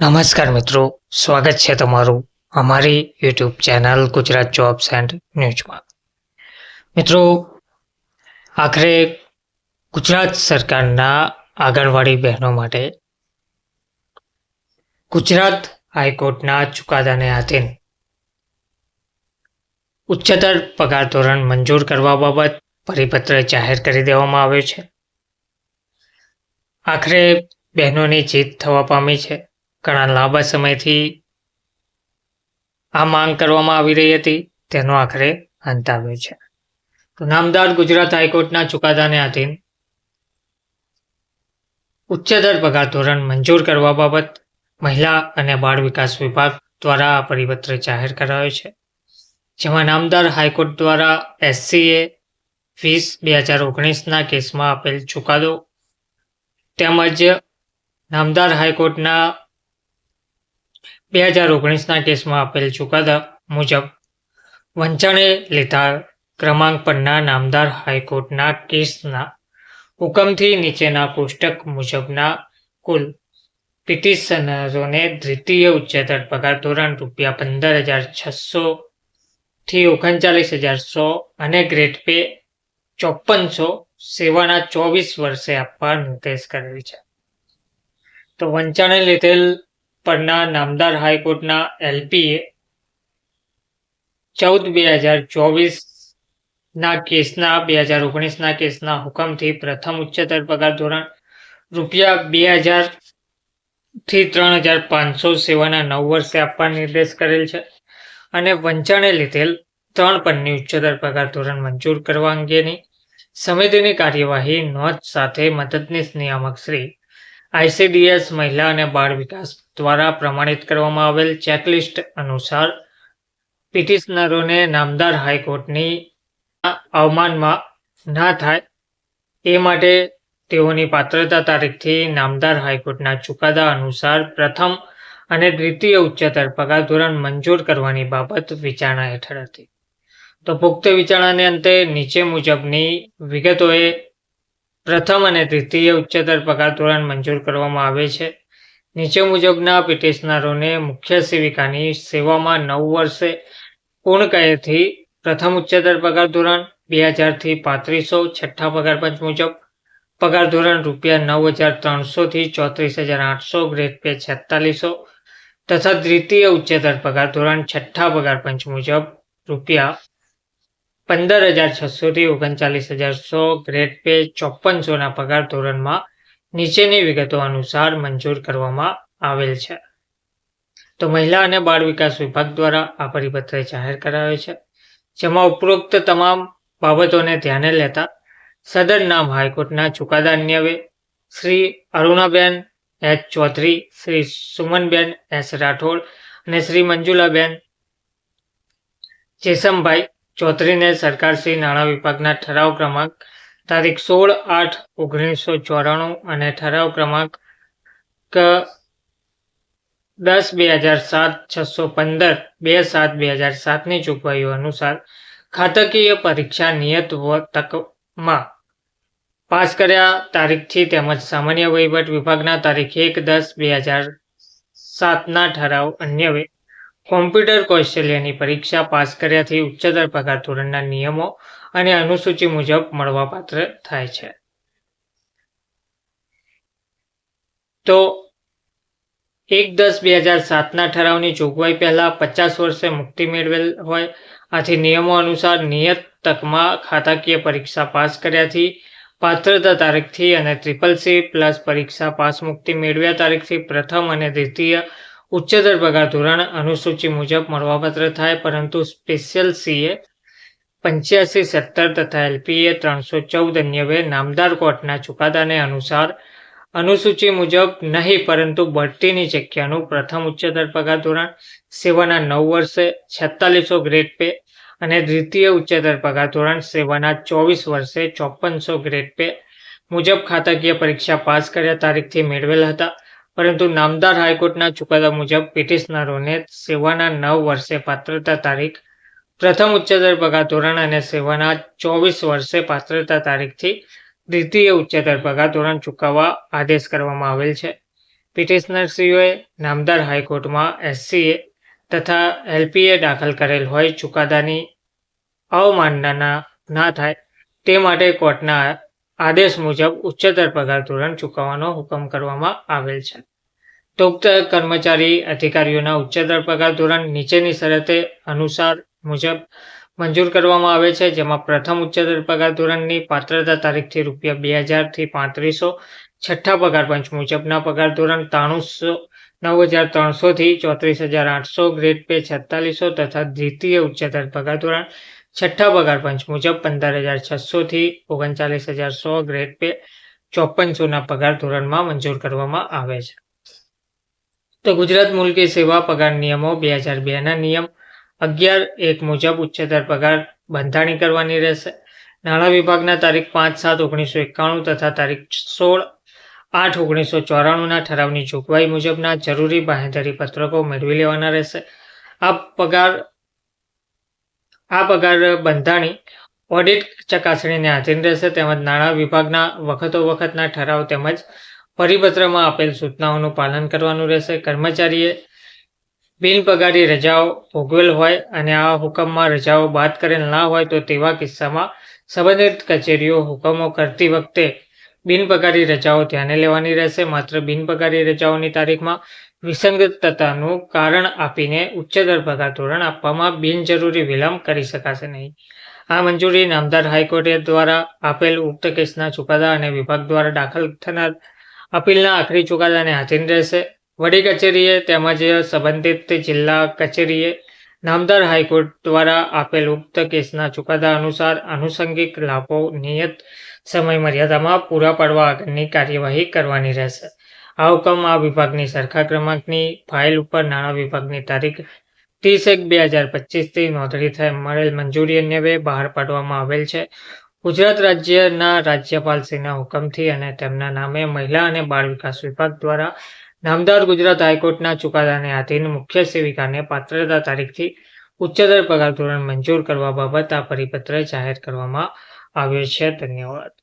નમસ્કાર મિત્રો, સ્વાગત છે તમારું અમારી YouTube channel Gujarat jobs and ન્યૂઝમાં મિત્રો, આખરે ગુજરાત સરકારના આંગણવાડી બહેનો માટે ગુજરાત હાઈકોર્ટના ચુકાદાને આધીન ઉચ્ચતર પગાર ધોરણ મંજૂર કરવા બાબત પરિપત્ર જાહેર કરી દેવામાં આવ્યો છે. આખરે બહેનોની જીત થવા પામી છે. ઘણા લાંબા સમયથી આ માંગ કરવામાં આવી રહી હતી, તેનો આખરે અંત આવ્યો છે. તો નામદાર ગુજરાત હાઈકોર્ટના ચુકાદાને આધીન ઉચ્ચતર પગાર ધોરણ મંજૂર કરવા બાબત મહિલા અને બાળ વિકાસ વિભાગ દ્વારા આ પરિપત્ર જાહેર કરાયો છે. જેમાં નામદાર હાઈકોર્ટ દ્વારા એસસીએ વીસ બે હજાર ઓગણીસના કેસમાં આપેલ ચુકાદો તેમજ નામદાર હાઈકોર્ટના બે હજાર ઓગણીસના કેસમાં આપેલ ચુકાદા મુજબ વંચાણે લીધા ક્રમાંક પરના નામદાર હાઈકોર્ટના કેસના હુકમથી નીચેના કોષ્ટક મુજબના કુલ પિટિશનરોને દ્વિતીય ઉચ્ચતર પગાર ધોરણ રૂપિયા પંદર હજાર છસો થી ઓગણચાલીસ હજાર સો અને ગ્રેડ પે ચોપનસો સેવાના ચોવીસ વર્ષે આપવા નિર્દેશ કરેલ છે. તો વંચાણે લીધેલ પરના નામદાર હાઈકોર્ટના એલપીએ ચૌદ બે હજાર ચોવીસના કેસના, બે હજાર ઓગણીસના કેસના હુકમથી પ્રથમ ઉચ્ચતર પગાર ધોરણ રૂપિયા બે હજાર ત્રણ હજાર પાંચસો સેવાના નવ વર્ષે આપવા નિર્દેશ કરેલ છે અને વંચાણે લીધેલ ત્રણ પરની ઉચ્ચતર પગાર ધોરણ મંજૂર કરવા અંગેની સમિતિની કાર્યવાહી નોંધ સાથે મદદનીશ નિયામક શ્રી આઈસીડીએસ મહિલા અને બાળ વિકાસ દ્વારા પ્રમાણિત કરવામાં આવેલ ચેકલિસ્ટ અનુસાર પિટિશનરોને નામદાર હાઈકોર્ટની અવમાનમાં ના થાય એ માટે તેઓની પાત્રતા તારીખથી નામદાર હાઈકોર્ટના ચુકાદા અનુસાર પ્રથમ અને દ્વિતીય ઉચ્ચતર પગાર ધોરણ મંજૂર કરવાની બાબત વિચારણા હેઠળ હતી. તો પુખ્ત વિચારણાને અંતે નીચે મુજબની વિગતોએ પ્રથમ અને દ્વિતીય ઉચ્ચતર પગાર ધોરણ મંજૂર કરવામાં આવે છે. નીચે મુજબના પિટિશનરોને મુખ્ય સેવિકાની સેવામાં નવ વર્ષે પૂર્ણ કરેથી પ્રથમ ઉચ્ચતર પગાર ધોરણ, બે હજારથી પાંત્રીસો, છઠ્ઠા પગાર પંચ મુજબ પગાર ધોરણ રૂપિયા નવ હજાર ત્રણસોથી ચોત્રીસ હજાર આઠસો, ગ્રેડ પે છેતાલીસો તથા દ્વિતીય ઉચ્ચતર પગાર ધોરણ, છઠ્ઠા પગાર પંચ મુજબ રૂપિયા પંદર હજાર છસોથી ઓગણચાલીસ હજાર સો ગ્રેડ પે ચોપનસોના પગાર ધોરણમાં નીચેની વિગતો અનુસાર મંજૂર કરવામાં આવેલ છે. તો મહિલા અને બાળ વિકાસ વિભાગ દ્વારા આ પરિપત્ર જાહેર કરાયો છે. જેમાં ઉપરોક્ત તમામ બાબતોને ધ્યાને લેતા સદર નામ હાઈકોર્ટના ચુકાદા અન્યવે શ્રી અરુણાબેન એચ ચૌધરી, શ્રી સુમનબેન એસ રાઠોડ અને શ્રી મંજુલાબેન જેસમભાઈ ચૌધરીને સરકારશ્રી નાણાં વિભાગના ઠરાવ ક્રમાંક તારીખ સોળ આઠ ઓગણીસો ચોરાણું અને ઠરાવ ક્રમાંક દસ બે હજાર સાત છસો પંદર બે સાત બે હજાર સાતની જોગવાઈઓ અનુસાર ખાતકીય પરીક્ષા નિયત તકમાં પાસ કર્યા તારીખથી તેમજ સામાન્ય વહીવટ વિભાગના તારીખ એક દસ બે હજાર સાતના ઠરાવ અન્યવે કોમ્પ્યુટર કૌશલ્યની પરીક્ષા પાસ કર્યાથી ઉચ્ચતર પગાર ધોરણના નિયમો અને અનુસૂચિ મુજબ મળવાપાત્ર થાય છે. તો એક દસ બે હજાર સાતના ઠરાવની જોગવાઈ પહેલાં પચાસ વર્ષે મુક્તિ મેળવેલ હોય, આથી નિયમો અનુસાર નિયત તકમાં ખાતાકીય પરીક્ષા પાસ કર્યાથી પાત્રતા તારીખથી અને ટ્રિપલ સી પ્લસ પરીક્ષા પાસ મુક્તિ મેળવ્યા તારીખથી પ્રથમ અને દ્વિતીય ઉચ્ચતર પગાર ધોરણ અનુસૂચિ મુજબ મળવાપાત્ર થાય, પરંતુ સ્પેશિયલ સીએ પંચ્યાસી, સત્તર તથા એલપીએ ત્રણસો ચૌદ અન્યવે નામદાર કોર્ટના ચુકાદાને અનુસાર અનુસૂચિ મુજબ નહીં, પરંતુ બઢતીની જગ્યાનું પ્રથમ ઉચ્ચતર પગાર ધોરણ, સેવાના નવ વર્ષે છેતાલીસો ગ્રેડ પે અને દ્વિતીય ઉચ્ચતર પગાર ધોરણ, સેવાના ચોવીસ વર્ષે ચોપનસો ગ્રેડ પે મુજબ ખાતાકીય પરીક્ષા પાસ કર્યા તારીખથી મેળવેલ હતા. પરંતુ નામદાર હાઈકોર્ટના ચુકાદા મુજબ પિટિશનરોને સેવાના નવ વર્ષે પાત્રતા તારીખ પ્રથમ ઉચ્ચતર પગાર ધોરણ અને સેવાના ચોવીસ વર્ષે પાત્રતા તારીખથી દ્વિતીય ઉચ્ચતર પગાર ધોરણ ચૂકવવા આદેશ કરવામાં આવેલ છે. પિટિશનરશ્રીઓએ નામદાર હાઈકોર્ટમાં એસસીએ તથા એલપીએ દાખલ કરેલ હોય ચુકાદાની અવમાનના ના થાય તે માટે કોર્ટના આદેશ મુજબ ઉચ્ચતર પગાર ધોરણ ચૂકવવાનો હુકમ કરવામાં આવેલ છે. તોક્ત કર્મચારી અધિકારીઓના ઉચ્ચતર પગાર ધોરણ નીચેની શરતે અનુસાર મુજબ મંજૂર કરવામાં આવે છે, જેમાં પ્રથમ ઉચ્ચતર પગાર ધોરણની પાત્રતા તારીખથી રૂપિયા બે હજારથી પાંત્રીસો, છઠ્ઠા પગાર પંચ મુજબના પગાર ધોરણ ત્રાણુંસો, નવ હજાર ત્રણસોથી ચોત્રીસ હજાર આઠસો, ગ્રેડ પે છેતાલીસો તથા દ્વિતીય ઉચ્ચતર પગાર ધોરણ છઠ્ઠા પગાર પંચ મુજબ પંદર હજાર છસોથી ઓગણચાલીસ હજાર સો, ગ્રેડ પે ચોપનસોના પગાર ધોરણમાં મંજૂર કરવામાં આવે છે. તો ગુજરાત મુલકી સેવા પગાર નિયમો બે હજાર બેના નિયમ અગિયાર એક મુજબ ઉચ્ચતર પગાર બંધાણી કરવાની રહેશે. નાણાં વિભાગના તારીખ પાંચ સાત ઓગણીસો એકાણું તથા તારીખ સોળ આઠ ઓગણીસો ચોરાણુંના ઠરાવની જોગવાઈ મુજબના જરૂરી બાંહેધરી પત્રકો મેળવી લેવાના રહેશે. આ પગાર આ પગાર બંધાણી ઓડિટ ચકાસણીને આધીન રહેશે તેમજ નાણાં વિભાગના વખતો વખતના ઠરાવ તેમજ પરિપત્રમાં આપેલ સૂચનાઓનું પાલન કરવાનું રહેશે. કર્મચારીએ બિનપગારી રજાઓ ભોગવેલ હોય અને આ હુકમમાં રજાઓ બાદ કરેલ ના હોય તો તેવા કિસ્સામાં સંબંધિત કચેરીઓ હુકમો કરતી વખતે બિનપગારી રજાઓ ધ્યાને લેવાની રહેશે. માત્ર બિનપગારી રજાઓની તારીખમાં વિસંગતતાનું કારણ આપીને ઉચ્ચતર પગાર ધોરણ આપવામાં બિનજરૂરી વિલંબ કરી શકાશે નહીં. આ મંજૂરી નામદાર હાઈકોર્ટે દ્વારા આપેલ ઉક્ત કેસના ચુકાદા અને વિભાગ દ્વારા દાખલ થનાર અપીલના આખરી ચુકાદાને આધીન રહેશે. વડી કચેરીએ તેમજ સંબંધિત જિલ્લા કચેરીએ નામદાર હાઈકોર્ટ દ્વારા આપેલ ઉક્ત કેસના ચુકાદા અનુસાર આનુષંગિક લાભો નિયત સમય પૂરા પાડવા આગળની કાર્યવાહી કરવાની રહેશે. આ હુકમ આ વિભાગની સરખા ક્રમાંકની ફાઇલ ઉપર નાણાં વિભાગની તારીખ ત્રીસ એક બે હજાર પચીસથી નોંધણી થઈ મળેલ મંજૂરી અન્યવે બહાર પાડવામાં આવેલ છે. ગુજરાત રાજ્યના રાજ્યપાલશ્રીના હુકમથી અને તેમના નામે મહિલા અને બાળ વિકાસ વિભાગ દ્વારા નામદાર ગુજરાત હાઈકોર્ટના ચુકાદાને આધીન મુખ્ય સેવિકાને પાત્રતા તારીખથી ઉચ્ચતર પગાર ધોરણ મંજૂર કરવા બાબત આ પરિપત્ર જાહેર કરવામાં આવ્યો છે. ધન્યવાદ.